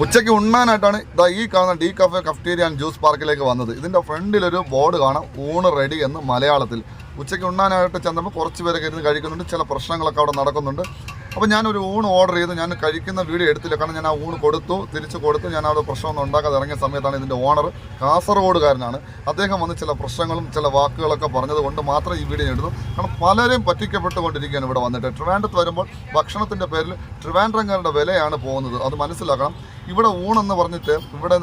ഉച്ചയ്ക്ക് ഉണ്ണാനായിട്ടാണ് ഇതാ ഈ കാണുന്ന D cafe cafeteria and juice പാർക്കിലേക്ക് വന്നത്. ഇതിന്റെ ഫ്രണ്ടിലൊരു ബോർഡ് കാണാം ഊണ് റെഡി എന്ന് മലയാളത്തിൽ. ഉച്ചയ്ക്ക് ഉണ്ണാനായിട്ട് ചെന്നപ്പോൾ കുറച്ച് പേരൊക്കെ ഇരുന്ന് കഴിക്കുന്നുണ്ട് ചില പ്രശ്നങ്ങളൊക്കെ അവിടെ നടക്കുന്നുണ്ട്. അപ്പോൾ ഞാനൊരു ഊണ് ഓർഡർ ചെയ്തു ഞാൻ കഴിക്കുന്ന വീഡിയോ എടുത്തില്ല കാരണം ഞാൻ ആ ഊണ് കൊടുത്തു തിരിച്ച് കൊടുത്തു ഞാൻ അവിടെ പ്രശ്നമൊന്നും ഉണ്ടാക്കാതെ ഇറങ്ങിയ സമയത്താണ് ഇതിന്റെ ഓണർ കാസർഗോഡുകാരനാണ്. അദ്ദേഹം വന്ന് ചില പ്രശ്നങ്ങളും ചില വാക്കുകളൊക്കെ പറഞ്ഞത് കൊണ്ട് മാത്രം ഈ വീഡിയോ എടുത്തു. കാരണം പലരും പറ്റിക്കപ്പെട്ടുകൊണ്ടിരിക്കുകയാണ് ഇവിടെ വന്നിട്ട്. ട്രിവാൻഡ്രത്ത് വരുമ്പോൾ ഭക്ഷണത്തിന്റെ പേരിൽ ട്രിവാൻഡ്രംകാരുടെ വിലയാണ് പോകുന്നത്. അത് മനസ്സിലാക്കണം. ഇവിടെ ഊണെന്ന് പറഞ്ഞിട്ട് ഇവിടെ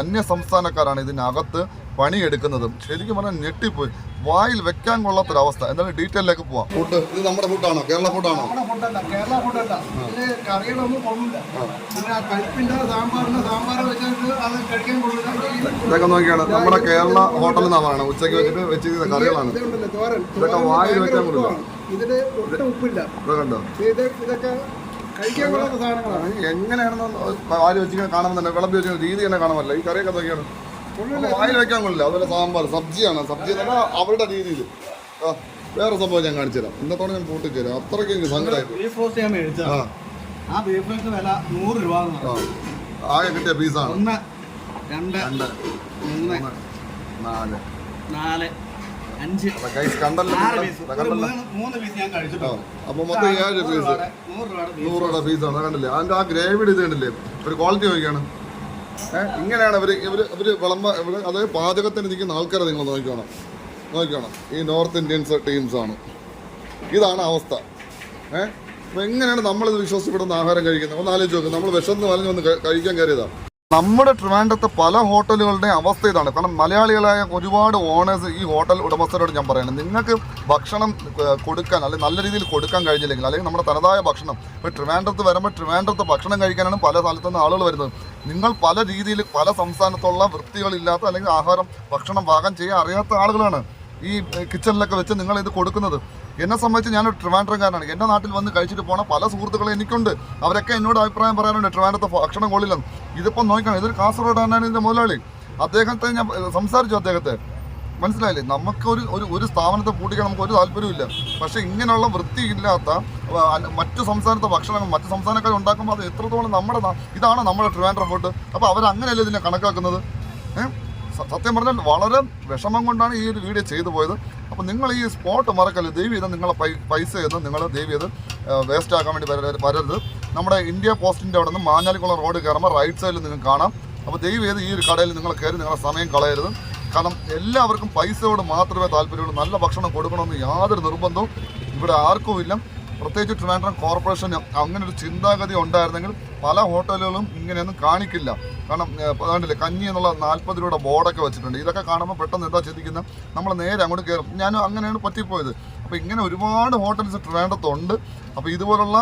അന്യ സംസ്ഥാനക്കാരാണ് ഇതിനകത്ത് പണിയെടുക്കുന്നതും. ശരിക്കും പറഞ്ഞാൽ ഞെട്ടിപ്പോയി. വായിൽ വെക്കാൻ കൊള്ളാത്തൊരവസ്ഥ. എന്തായാലും ഡീറ്റെയിലേക്ക് പോവാം. ഫുഡ് ഇത് നമ്മുടെ ഫുഡാണോ? കേരള ഫുഡാണോ? കേരള ഫുഡല്ല. ഇതിൽ കറികളൊന്നും കൊള്ളില്ല. പിന്നെ ആ പരിപ്പിന്റെ സാമ്പാറിന്റെ സാമ്പാർ വെച്ചിട്ട് അത് കഴിക്കാൻ കൊള്ളില്ല. ഇതൊക്കെ നോക്കിയാണ്. നമ്മുടെ കേരള ഹോട്ടലിൽ നിന്നാണ് പറയുന്നത് ഉച്ചയ്ക്ക് വെച്ചിട്ട് വെച്ചിരിക്കുന്ന കറികളാണ്. ഇതൊക്കെ തോരൻ വായിൽ വെക്കാൻ കൊള്ളില്ല. ഇതിന് ഇതിൽ ഒട്ടും ഉപ്പില്ല. ഇതൊക്കെ കഴിക്കാൻ കൊള്ളാത്ത സാധനങ്ങളാണ്. എങ്ങനെയാണെന്ന് വായിൽ വെച്ചിങ്ങനെ കാണുമ്പോൾ തന്നെ വിളമ്പി വെച്ചിരിക്കുന്ന രീതി തന്നെ കാണാമല്ലോ ഈ കറിയൊക്കെ കൊള്ളില്ല വായിൽ വെക്കാൻ കൊള്ളില്ല. അതുപോലെ സാമ്പാർ സബ്ജിയാണ്. സബ്ജി എന്ന് പറഞ്ഞാൽ അവരുടെ രീതിയിൽ വേറെ സംഭവം ഞാൻ കാണിച്ചു തരാം. ഇന്നത്തോടെ ഞാൻ പൂട്ടിച്ചു തരാം അത്രയ്ക്ക് എനിക്ക് സങ്കടമായി ആ. ആ വില നൂറ് രൂപ. ആകെ കിട്ടിയ പീസാണ്. ഒന്ന് രണ്ട് മൂന്ന് നാല്. നാല്. അഞ്ച്. ഗൈസ് കണ്ടല്ലോ ആറ്? പീസ് ഒരു കണ്ടല്ലോ. മൂന്ന് മൂന്ന് പീസ് ഞാൻ കഴിച്ചിട്ടുണ്ട് അപ്പോൾ മൊത്തം ഏഴ് നൂറ് പീസ് രൂപയുടെ- നൂറ് രൂപയുടെ ബീഫ് നൂറ് രൂപയുടെ കണ്ടില്ലേ? അതിന്റെ ആ ഗ്രേവിയുടെ ഇത് കണ്ടില്ലേ? ഒരു ക്വാളിറ്റി നോക്കിയാണ്. ഏഹ് ഇങ്ങനെയാണ് ഇവർ ഇവർ ഇവർ വിളമ്പ ഇവിടെ അതായത് പാചകത്തിന് ഇരിക്കുന്ന ആൾക്കാരെ നിങ്ങൾ നോക്കിക്കണം. നോക്കിക്കണം. ഈ നോർത്ത് ഇന്ത്യൻസ് ടീംസ് ആണ്. ഇതാണ് അവസ്ഥ. ഏഹ് അപ്പോൾ എങ്ങനെയാണ് നമ്മളിത് വിശ്വസിപ്പെടുന്ന ആഹാരം കഴിക്കുന്നത്? ഒന്ന് ആലോചിച്ച് നോക്കുക നമ്മൾ വിശന്ന് വലഞ്ഞ് വന്ന് കഴി- കഴിക്കാൻ കയറിയതാണ് നമ്മുടെ ട്രിവാൻഡ്രത്തെ പല ഹോട്ടലുകളുടെ അവസ്ഥ ഇതാണ് കാരണം മലയാളികളായ ഒരുപാട് ഓണേഴ്സ് ഈ ഹോട്ടൽ ഉടമസ്ഥരോട് ഞാൻ പറയുന്നത് നിങ്ങൾക്ക് ഭക്ഷണം കൊടുക്കാൻ അല്ലെങ്കിൽ നല്ല രീതിയിൽ കൊടുക്കാൻ കഴിഞ്ഞില്ലെങ്കിൽ അല്ലെങ്കിൽ നമ്മുടെ തനതായ ഭക്ഷണം ഇപ്പോൾ ട്രിവാൻഡ്രത്ത് വരുമ്പോൾ ട്രിവാൻഡ്രത്ത് ഭക്ഷണം കഴിക്കാനാണ് പല സ്ഥലത്തു നിന്ന് ആളുകൾ വരുന്നത്. നിങ്ങൾ പല രീതിയിൽ പല സംസ്ഥാനത്തുള്ള വൃത്തികളില്ലാത്ത അല്ലെങ്കിൽ ആഹാരം ഭക്ഷണം പാകം ചെയ്യാൻ അറിയാത്ത ആളുകളാണ്. ഈ കിച്ചണിലൊക്കെ വെച്ച് നിങ്ങൾ ഇത് കൊടുക്കുന്നത്. എന്നെ സംബന്ധിച്ച് ഞാനൊരു ട്രിവാൻഡ്രംകാരനാണ്. എന്റെ നാട്ടിൽ വന്ന് കഴിച്ചിട്ട് പോണ പല സുഹൃത്തുക്കളും എനിക്കുണ്ട്. അവരൊക്കെ എന്നോട് അഭിപ്രായം പറയാനുണ്ട് ട്രിവാൻഡ്രത്തെ ഭക്ഷണം കൊള്ളില്ലെന്ന്. ഇതിപ്പോൾ നോക്കണം ഇതൊരു കാസർഗോഡാണ് ഇതിന്റെ മുതലാളി. അദ്ദേഹത്തെ ഞാൻ സംസാരിച്ചു അദ്ദേഹത്തെ. മനസ്സിലായില്ലേ? നമുക്കൊരു ഒരു ഒരു സ്ഥാപനത്തെ പൂട്ടിക്കാൻ നമുക്ക് ഒരു താല്പര്യമില്ല പക്ഷേ ഇങ്ങനെയുള്ള വൃത്തിയില്ലാത്ത മറ്റു സംസ്ഥാനത്തെ ഭക്ഷണങ്ങൾ മറ്റു സംസ്ഥാനക്കാർ ഉണ്ടാക്കുമ്പോൾ അത് എത്രത്തോളം നമ്മുടെ ഇതാണ് നമ്മുടെ ട്രിവാൻഡ്രം ഫുഡ്. അപ്പോൾ അവരങ്ങനെയല്ലേ ഇതിനെ കണക്കാക്കുന്നത്? ഏഹ് സത്യം പറഞ്ഞാൽ വളരെ വിഷമം കൊണ്ടാണ് ഈ ഒരു വീഡിയോ ചെയ്തു പോയത്. അപ്പോൾ നിങ്ങൾ ഈ സ്പോട്ട് മറക്കല്ല ദൈവം ചെയ്ത് നിങ്ങളെ പൈസ ചെയ്ത് നിങ്ങൾ ദൈവം ചെയ്ത് വേസ്റ്റ് ആക്കാൻ വേണ്ടി വരരുത്. നമ്മുടെ ഇന്ത്യ പോസ്റ്റിന്റെ അവിടെ നിന്ന് മാഞ്ഞാലിക്കുളം റോഡ് കയറുമ്പോൾ റൈറ്റ് സൈഡിൽ നിങ്ങൾക്ക് കാണാം. അപ്പോൾ ദൈവം ചെയ്ത് ഈ ഒരു കടയിൽ നിങ്ങൾ കയറി നിങ്ങളുടെ സമയം കളയരുത്. കാരണം എല്ലാവർക്കും പൈസയോട് മാത്രമേ താല്പര്യമുള്ളൂ. നല്ല ഭക്ഷണം കൊടുക്കണമെന്ന് യാതൊരു നിർബന്ധവും ഇവിടെ ആർക്കും ഇല്ല പ്രത്യേകിച്ച് ട്രിവാൻഡ്രം കോർപ്പറേഷൻ അങ്ങനെ ഒരു ചിന്താഗതി ഉണ്ടായിരുന്നെങ്കിൽ പല ഹോട്ടലുകളും ഇങ്ങനെയൊന്നും കാണിക്കില്ല. കാരണം അതുകൊണ്ടില്ലേ കഞ്ഞി എന്നുള്ള നാൽപ്പത് രൂപയുടെ ബോർഡൊക്കെ വെച്ചിട്ടുണ്ട്. ഇതൊക്കെ കാണുമ്പോൾ പെട്ടെന്ന് എന്താ ചിന്തിക്കുന്നത് നമ്മൾ നേരെ അങ്ങോട്ട് കയറും ഞാൻ അങ്ങനെയാണ് പറ്റിപ്പോയത്. അപ്പോൾ ഇങ്ങനെ ഒരുപാട് ഹോട്ടൽസ് ട്രിവാൻഡ്രത്തുണ്ട്. അപ്പോൾ ഇതുപോലുള്ള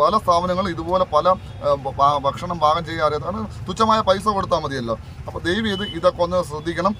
പല സ്ഥാപനങ്ങളും ഇതുപോലെ പല ഭക്ഷണം പാകം ചെയ്യാൻ അറിയാത്ത തുച്ഛമായ പൈസ കൊടുത്താൽ മതിയല്ലോ. അപ്പോൾ ദയവ് ചെയ്ത് ഇതൊക്കെ ഒന്ന് ശ്രദ്ധിക്കണം.